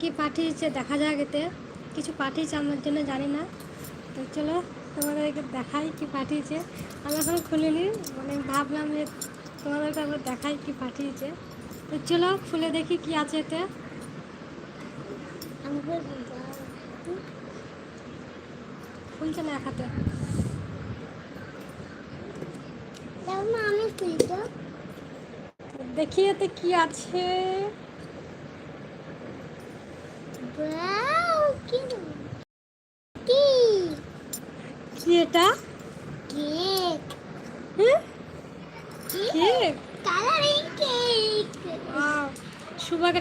কি পাঠিয়েছে দেখা যাক এতে। কিছু পাঠিয়েছে আমার জন্য জানি না। তো চলো তোমাদেরকে দেখাই কি পাঠিয়েছে। আমি এখন খুলিনি মানে ভাবলাম যে তোমাদেরকে একবার দেখাই কি পাঠিয়েছে। তো চলো খুলে দেখি কি আছে এতে। খুলছে না এক হাতে। আমি খুলতো দেখি এতে কি আছে। কি এটা কেক কালারিং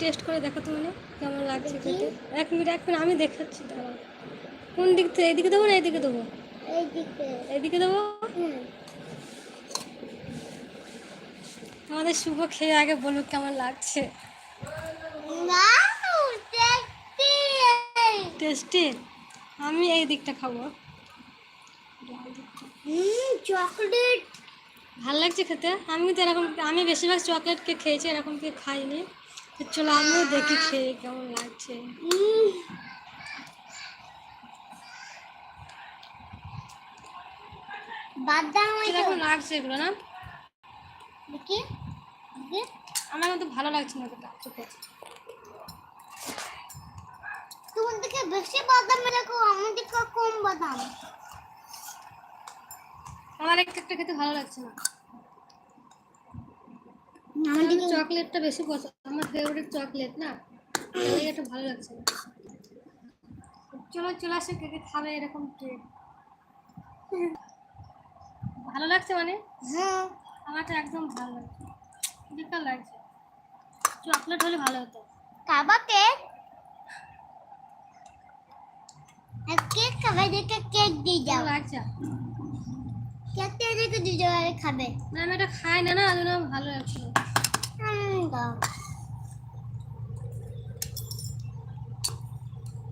টেস্ট করে দেখো তুমি না কেমন লাগছে। খেতে। এক মিনিট এক মিনিট আমি দেখাচ্ছি দাঁড়াও কোন দিক থেকে? এইদিকে দেবো না এইদিকে দেবো? এই দিকে এইদিকে দেবো? আমাদের শুভ খেয়ে আগে বলুক কেমন লাগছে। টেস্টি টেস্টি আমি এই দিকটা খাব। চকলেট ভালো লাগছে খেতে? আমি তো এরকম আমি বেশিরভাগ চকলেট কেক খেয়েছি এরকম কেক খাইনি তো চলো আমিও দেখি খেয়ে কেমন লাগছে। কীরকম লাগছে এগুলো না? দেখি আমার মতো ভালো লাগছে না চোখে তোমার দিকে বেশি বাদাম রাখো আমার দিকে কম বাদাম আমার এক একটা খেতে ভালো লাগছে না। আমার আমার দিকে চকলেটটা বেশি পছন্দ আমার ফেভারিট চকলেট না? তাই এটা ভালো লাগছে না। চলো চলে আসো কে কে খাবে এরকম কেক। ভালো লাগছে মানে? হ্যাঁ। আমারটা একদম ভালো লাগছে। বেকার লাগছে। চকলেট হলে ভালো হতো। খাবা কেক খাবে দেখে কেক দিয়ে যাও লাগছে কেকটা দেখে দিয়ে যাও আর খাবে না আমি এটা খাই না না আলু না ভালো লাগছে না। হুম, দাও।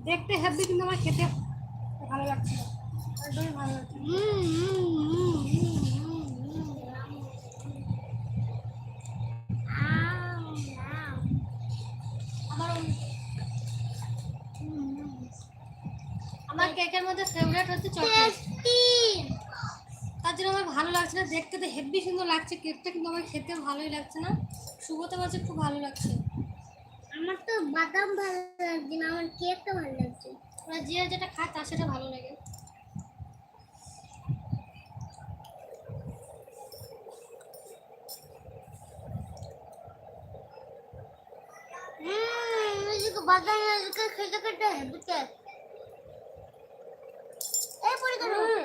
দেখতে হেভি কিন্তু আমার খেতে ভালো লাগছে একদমই ভালো মধ্যে ফেভারিট হচ্ছে চকলেট তার জন্য আমার ভালো লাগছে না। দেখতে তো হেভি সুন্দর লাগছে। কেকটা কিন্তু আমার খেতে ভালোই লাগছে না। শুভতে বলছে খুব ভালো লাগছে। আমার তো বাদাম ভালো লাগছে না আমার কেকটা ভালো লাগছে। ওরা যে যেটা খায় তার সেটা ভালো লাগে। বাদাম খেতে খেতে পড়ে গেল হুম,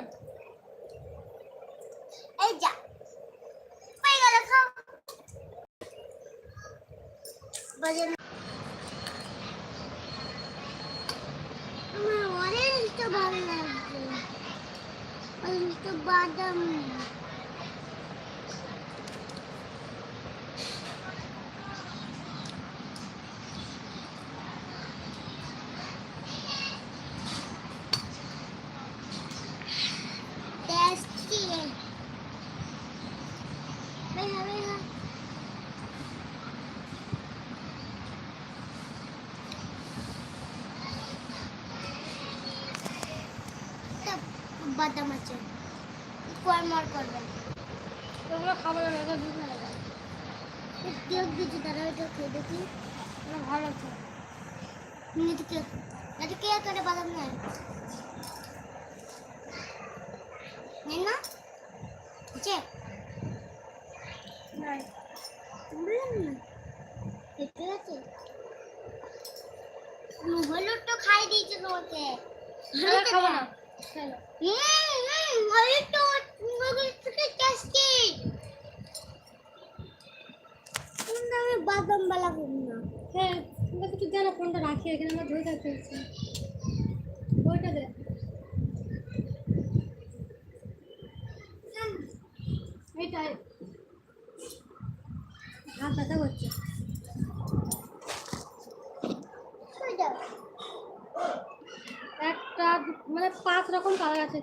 এই যা পাই গেল খাও বাজার আমার অরেঞ্জটা ভালো লাগছে অরেঞ্জটা বাদাম বাদাম আছে। কর্মর করবে। ওগুলো খাবার এটা দুধ লাগে কেক দিচ্ছি ওইটা খেয়ে দেখি। ভালো কেক এটা কেক করে বাদাম নেয়? নেন না? আছে ঠিক আছে হলুদ তো খাই দিয়েছে তোমাকে। আমি খাব না। চলো হুম হুম হলুদ তো হলুদ থেকে টেস্টি কিন্তু আমি বাদাম বালা করি না হ্যাঁ তুমি কিছু দেয় না ফোনটা রাখি এখানে আমার ধরে থাকতে হচ্ছে ওইটা দে এইটাই হাত ব্যথা করছে ছুঁই দাও একটা দু- মানে পাঁচ রকম কালার আছে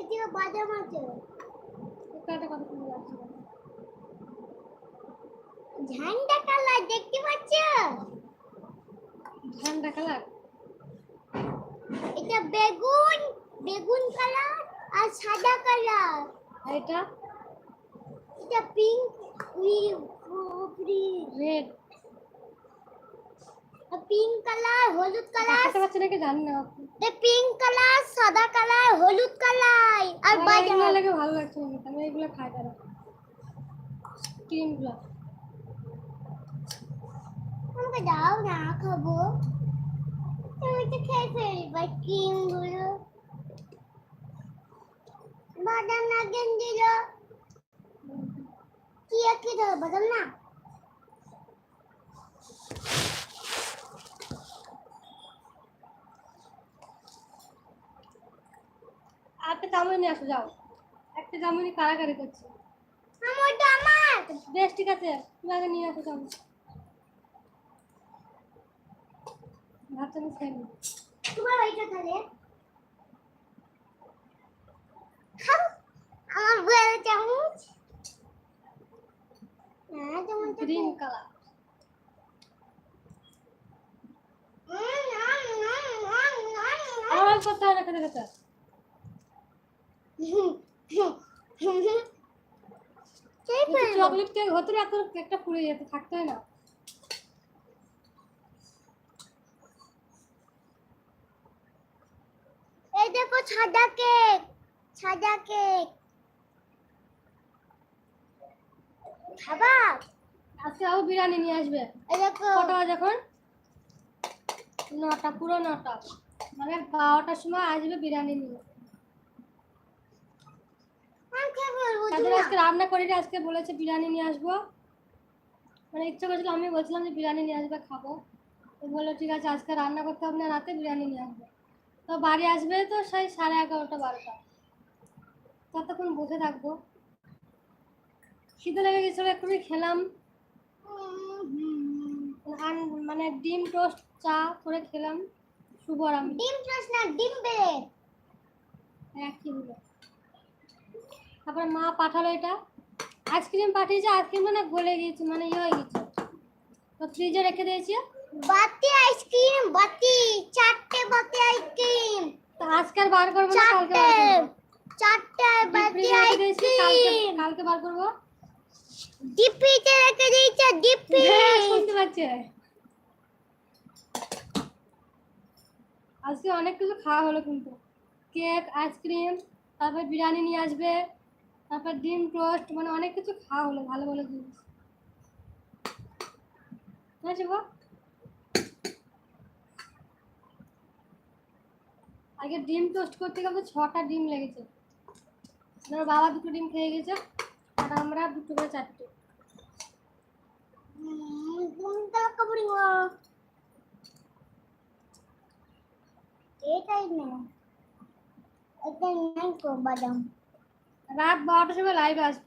এদিকে বাদাম আছে। কেকটা কত সুন্দর লাগছে ঝান্ডা কালার দেখতে পাচ্ছ? ঠান্ডা কালার? এটা বেগুন বেগুন কালার আর সাদা কালার। আর এটা? এটা পিঙ্ক রেড পিঙ্ক কালার হলুদ কালার দেখাতে পারছি নাকি জানি না। এটা পিঙ্ক কালার সাদা কালার হলুদ কালার আর আমার এগুলো বাজার লাগে ভালো লাগছে না আমি এগুলো খাই তারা ক্রিমগুলো। আমাকে দাও না খাব। তুমি তো খেয়ে ফেলবা ক্রিমগুলো বাদাম না গেন দিল কি কি দাও বাদাম না আর একটা চাউমিন নিয়ে আসো যাও একটা চাউমিনই কারাকারি করছে বেশ ঠিক আছে তুমি আগে নিয়ে আসো চাউমিন ভাত চামচ খাই তোমার ওইটা তাহলে আমার চামচ হ্যাঁ গ্রিন কালার আমার হয় না খেতে খেতে সেই ফেলব। এই দেখো কেক কেক। আজকে আবার বিরিয়ানি নিয়ে আসবে এই দেখো নটা পুরো নটা মানে বারোটার সময় আসবে বিরিয়ানি নিয়ে আমি খেয়ে ফেলব তাদের আজকে রান্না করিনি আজকে বলেছে বিরিয়ানি নিয়ে আসব। মানে ইচ্ছা করেছিল আমি বলছিলাম যে বিরিয়ানি নিয়ে আসবে খাব। তো বলল ঠিক আছে আজকে রান্না করতে হবে না রাতে বিরিয়ানি নিয়ে আসবে। তো বাড়ি আসবে তো সেই সাড়ে এগারোটা বারোটা। ততক্ষণ বসে থাকব। খিদে লেগে গেছিল একটু খেলাম। মানে ডিম টোস্ট চা করে খেলাম। শুভ আর আমি। ডিম টোস্ট না ডিম ব্রেড। একই হলো তারপরে মা পাঠালো এটা। আইসক্রিম পাঠিয়েছে আইসক্রিম মানে গলে গিয়েছে মানে ইয়ে হয়ে গেছে তো ফ্রিজে রেখে দিয়েছি। বাতি আইসক্রিম বাতি চারটে বাতি আইসক্রিম। তো আজকে আর বার করব না কালকে চারটে বাতি আইসক্রিম। কালকে বার করব। ডিপিতে রেখে দিয়েছে ডিপি হ্যাঁ, শুনতে পাচ্ছে। আজকে অনেক কিছু খাওয়া হলো কিন্তু। কেক আইসক্রিম তারপর বিরিয়ানি নিয়ে আসবে। তারপর ডিম টোস্ট মানে অনেক কিছু খাওয়া হলো, ভালো ভালো জিনিস। গো? আগে ডিম টোস্ট করতে গেলে ছটা ডিম লেগেছে। ধরো বাবা দুটো ডিম খেয়ে গেছে, আর আমরা দুটো করে চারটে। এটাই না, এটা নাই বাদাম। রাত বারোটার সময় লাইভে আসব।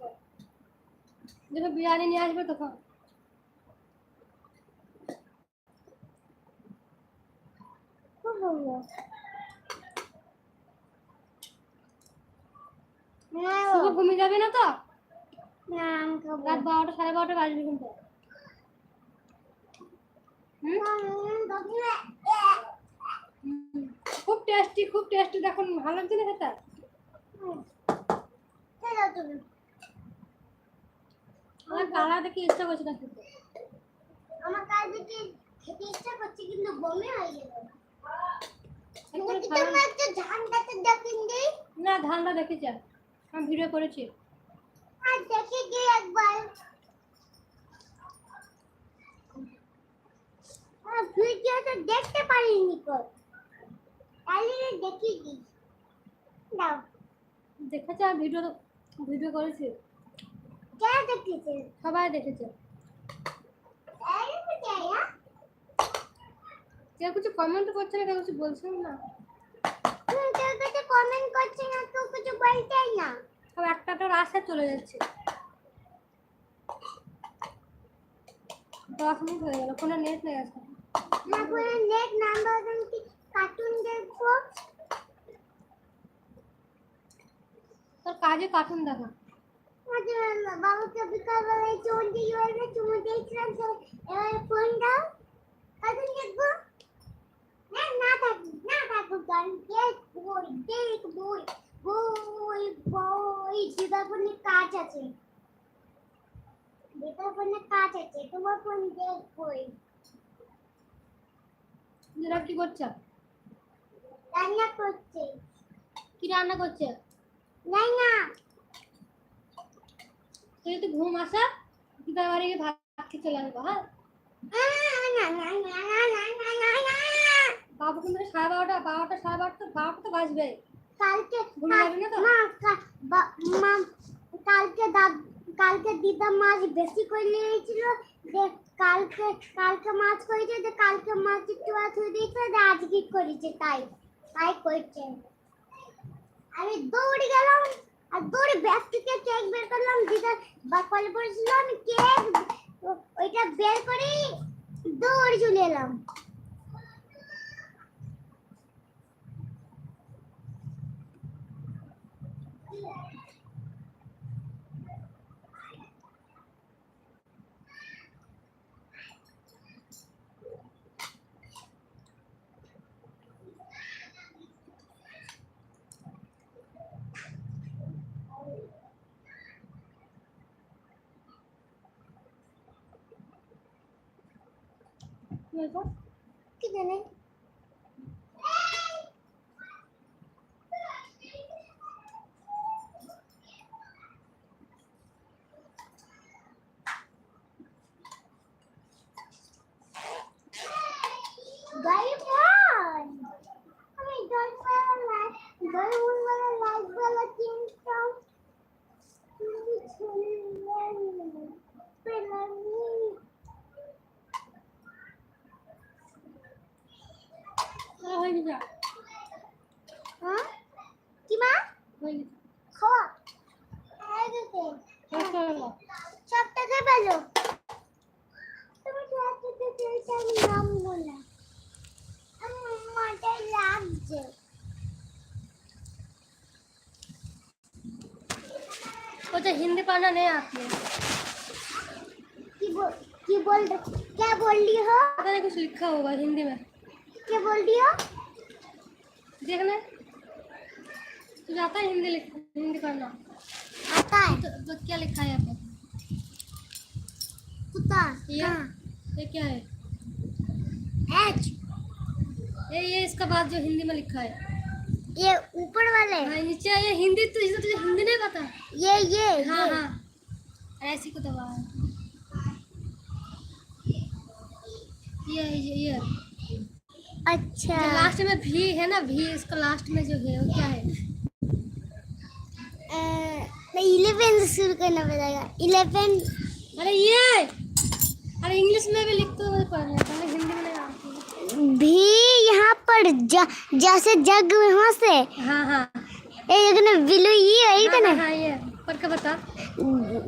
যখন বিরিয়ানি নিয়ে আসবে তখন। ঘুমিয়ে যাবে না তো? রাত বারোটা, সাড়ে বারোটা বাজবে কিন্তু। খুব টেস্টি খুব টেস্টি দেখুন, ভালো লাগছে না খেতে? আমার কালা দেখে ইচ্ছা করছে না খেতে। আমার কাল থেকে খেতে ইচ্ছা করছে কিন্তু বমি হয়ে গেল একটু নাকি খারাপ- তোমার একটা ঝান্ডাতে দেখেন দিই না ধানটা দেখেছি আমি। আমি ভিডিও করেছি। আর দেখে দিই একবার। ভিডিওটা দেখতে পারিনি কো তাহলে দেখি দিই। দাও। দেখেছি আমি ভিডিও ভিডিও করেছি? কে দেখেছে? সবাই দেখেছে। কেউ কিছু কমেন্ট করছে না কেউ কিছু বলছে না। কেউ কিছু কমেন্ট করছে না তো কিছু বলতেই না। সব একটা একটা রাস্তায় চলে যাচ্ছে। দশ মিনিট হয়ে গেল কোনো নেট নেই আজকে। না করে নেট নাম্বার কি কার্টুন দেখব তোর কাজে কার্টুন দেখা আচ্ছা, বাবাকে বিকালবেলায় চুমু দিয়ে বলবে? চুমু দিয়েছিলাম তো এবার ফোন দাও। দেখব। না না থাকুক না থাকুক গান দেখ বই দেখ বই বই বই কাজ আছে। কাজ আছে তোমার ফোন দেখ বই। দিদা কি করছে? রান্না করছে। কি রান্না করছে? তুই তো ঘুম আসা ভাত হ্যাঁ? বাবু কিন্তু সাড়ে বারোটা বারোটা সাড়ে বারোটা বারোটা তো বাজবে। কালকে মা কালকে কালকে দিদা মাছ বেশি করে নিয়েছিল যে কালকে কালকে মাছ করেছে যে কালকে মাছ একটু থুয়ে দিয়েছে আজকে করেছে তাই তাই করছে। আমি দৌড়ে গেলাম, আর দৌড়ে ব্যাগ থেকে কেক বের করলাম, যেটা বা কলে পড়েছিল কেক ওইটা বের করে দৌড়ে চলে এলাম। কি Quelle année नहीं आती है কি बोल কি बोल क्या बोल रही हो? पता नहीं कुछ लिखा होगा हिंदी में। क्या बोल रही हो? देखना। तुझे आता है हिंदी लिख हिंदी पढ़ना। आता है। तो, तो क्या लिखा है यहाँ पे? कुत्ता ये ये क्या है? एच ये ये इसका बाद जो हिंदी में लिखा है। ये ऊपर वाले। हाँ नीचे ये हिंदी तो इसमें तुझे हिंदी नहीं पता? ये ये हाँ ये। हाँ। ऐसी को दबा। ये ये ये। अच्छा। लास्ट में भी है ना भी इसका लास्ट में जो है वो क्या है? इलेवन से शुरू करना पड़ेगा। इलेवन अरे ये! अरे इंग्लिश में भी लिखते हुए पढ़ रहे हैं हिंदी में नहीं भी यहाँ पर ज, जैसे जग वहाँ से। हाँ हाँ। ये ना बिलू ये है हाँ, ना। हाँ, हाँ ये। पढ़ के बता।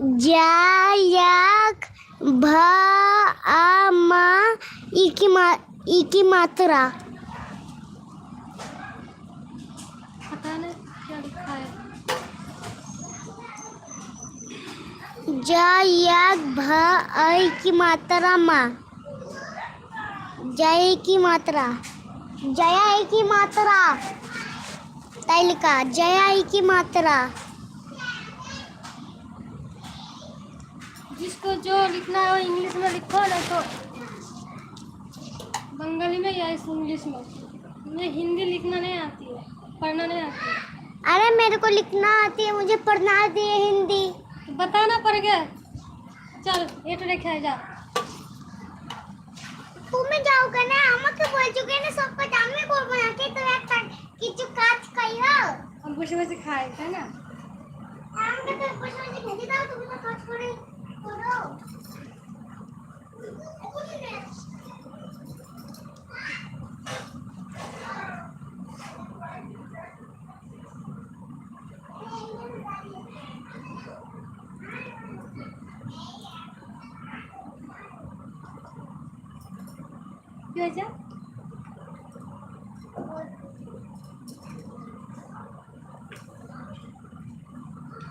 जायक भामा इकी मा इकी मात्रा जायक भा अय की मात्रा मा। जय की मात्रा जया की मात्रा तैलिका जया की मात्रा जिसको जो लिखना है वो इंग्लिश में लिखो ना तो बंगाली में या इस इंग्लिश में मुझे हिंदी लिखना नहीं आती है पढ़ना नहीं आती है अरे मेरे को लिखना आती है मुझे पढ़ना आती है हिंदी तो बताना पड़ गया चल ये तो देखा जा তুমি যাও কেন আমাকে বলছো কেন সব কাজ আমি করবো নাকি তো একটা কিছু কাজ খাইও हम बसे बसे खाए है ना আমাকে তো বসে বসে খেতে দাও তুমি তো কাজ করে করো